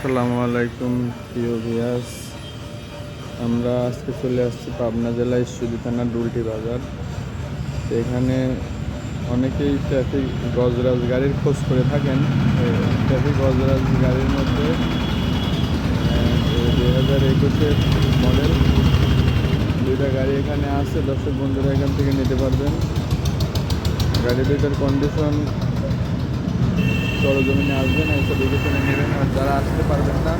আসসালামু আলাইকুম, প্রিয় ভিয়াস আমরা আজকে চলে আসছি পাবনা জেলা ঈশ্বরী থানা ডুলটি বাজার। এখানে অনেকেই ট্রাফিক গজরাজ গাড়ির খোঁজ করে থাকেন। ট্রাফিক গজরাজ গাড়ির মধ্যে দুই হাজার একুশের মডেল দুইটা গাড়ি এখানে আছে, দর্শক বন্ধুরা এখান থেকে নিতে পারবেন। গাড়ি দুইটার কন্ডিশন সরজমিনে আসবেন এসে দেখে শুনে নেবেন আর যারা আসতে পারবেন না,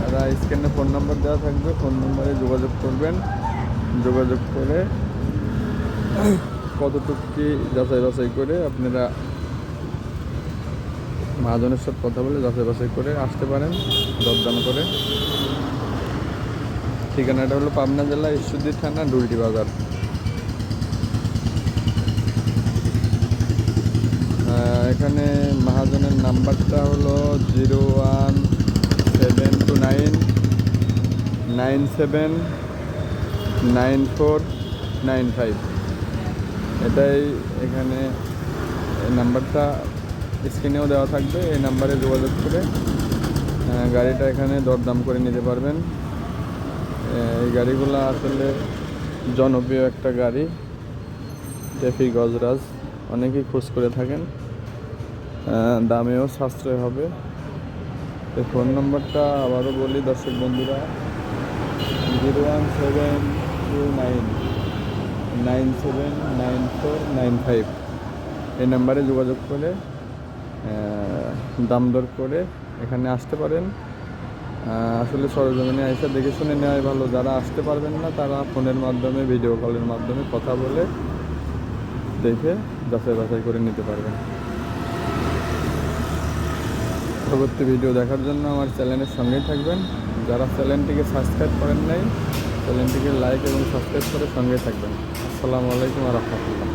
তারা স্ক্রিনে ফোন নাম্বার দেওয়া থাকবে, ফোন নম্বরে যোগাযোগ করবেন। যোগাযোগ করে কতটুকু কি যাচাই বাছাই করে আপনারা মহাজনের সাথে কথা বলে যাচাই বাছাই করে আসতে পারেন, দরদাম করে। ঠিকানাটা হলো পাবনা জেলা ঈশ্বরদী থানা, ডুলটি বাজার। এখানে মহাজনের নাম্বারটা হলো zero one seven two nine nine seven, nine four, nine five. এটাই এখানে নাম্বারটা স্ক্রিনেও দেওয়া থাকবে, এই নাম্বারে যোগাযোগ করে গাড়িটা এখানে দরদাম করে নিতে পারবেন। এই গাড়িগুলো আসলে জনপ্রিয় একটা গাড়ি টেফি গজরাজ, অনেকেই খোঁজ করে থাকেন। দামেও সাশ্রয় হবে। এই ফোন নম্বরটা আবারও বলি দর্শক বন্ধুরা, zero one seven two nine nine seven nine four nine five. এই নাম্বারে যোগাযোগ করে দাম দর করে এখানে আসতে পারেন। আসলে সরজমিনে এসে দেখে শুনে নেওয়াই ভালো। যারা আসতে পারবেন না, তারা ফোনের মাধ্যমে, ভিডিও কলের মাধ্যমে কথা বলে দেখে যাচাই বাছাই করে নিতে পারবেন। পরবর্তী ভিডিও দেখার জন্য আমার চ্যানেলের সঙ্গেই থাকবেন। যারা চ্যানেলটিকে সাবস্ক্রাইব করেন নাই, চ্যানেলটিকে লাইক এবং সাবস্ক্রাইব করে সঙ্গে থাকবেন। আসসালামু আলাইকুম রহমতুল্লাহ।